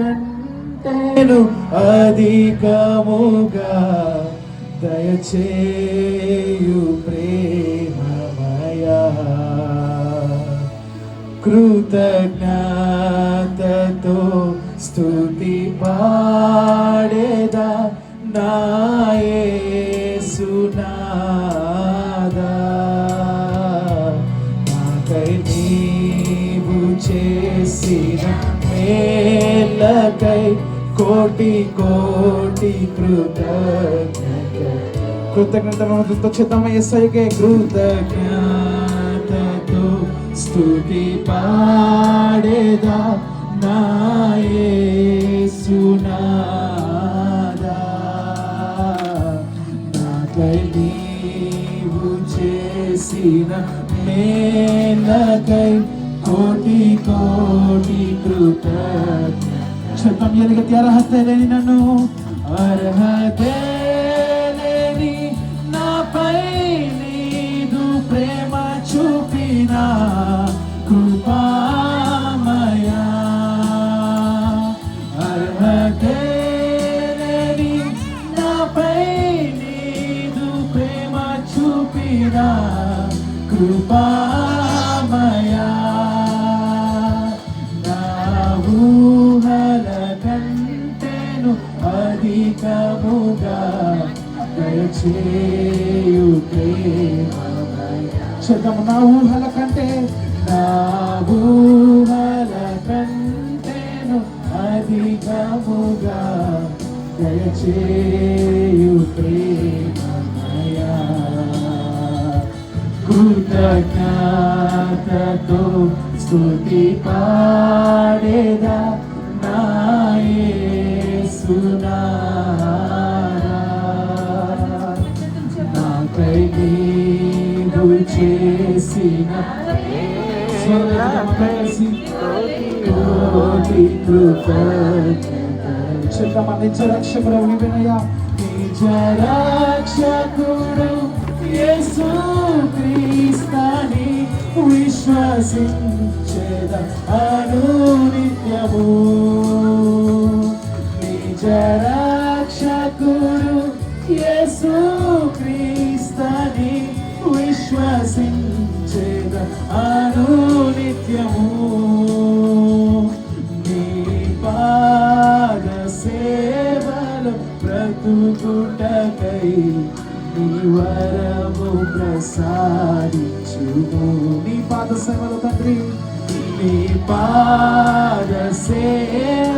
కంటేను అధికముగా దయచేయు ప్రేమమయ. కృతజ్ఞతతో స్థుతి పాడేదా నాయసునాదా నాకై నీవు చేసిన మే మేలకై కోటి కోటి కృతజ్ఞత కృతజ్ఞతలతో చేద్దామా ఎస్ఐకే కృతజ్ఞతతో స్థుతి పాడేదా నాయసునాదా నాకై నీవు చేసిన మేలకై కోటి కోటి కృతజ్ఞ చెప్తాం ఎలుగతి అర్హత లేని నన్ను అర్హతే నాపై నీదు ప్రేమ చూపిన కృపామయ. అర్హతే నాపై నీదు ప్రేమ చూపిన కృపామయా. దయచేయు చేద్దాము నా ఊహల కంటే నా ఊహల కంటేను అధికముగా దయచేయు ప్రేమమయా కృతజ్ఞతతో స్తుతి పా చెప్తామా నిజ రక్షకుడు వినయ నిజ రక్షకుడు యేసు క్రీస్తాని విశ్వసించేద అనునిత్యము నిజ రక్షకుడు యేసు క్రీస్తాని బ్రతుకుటకై నీ వరము ప్రసాదించుము నీ పాద సేవలు తండ్రి నీ పాద సేవ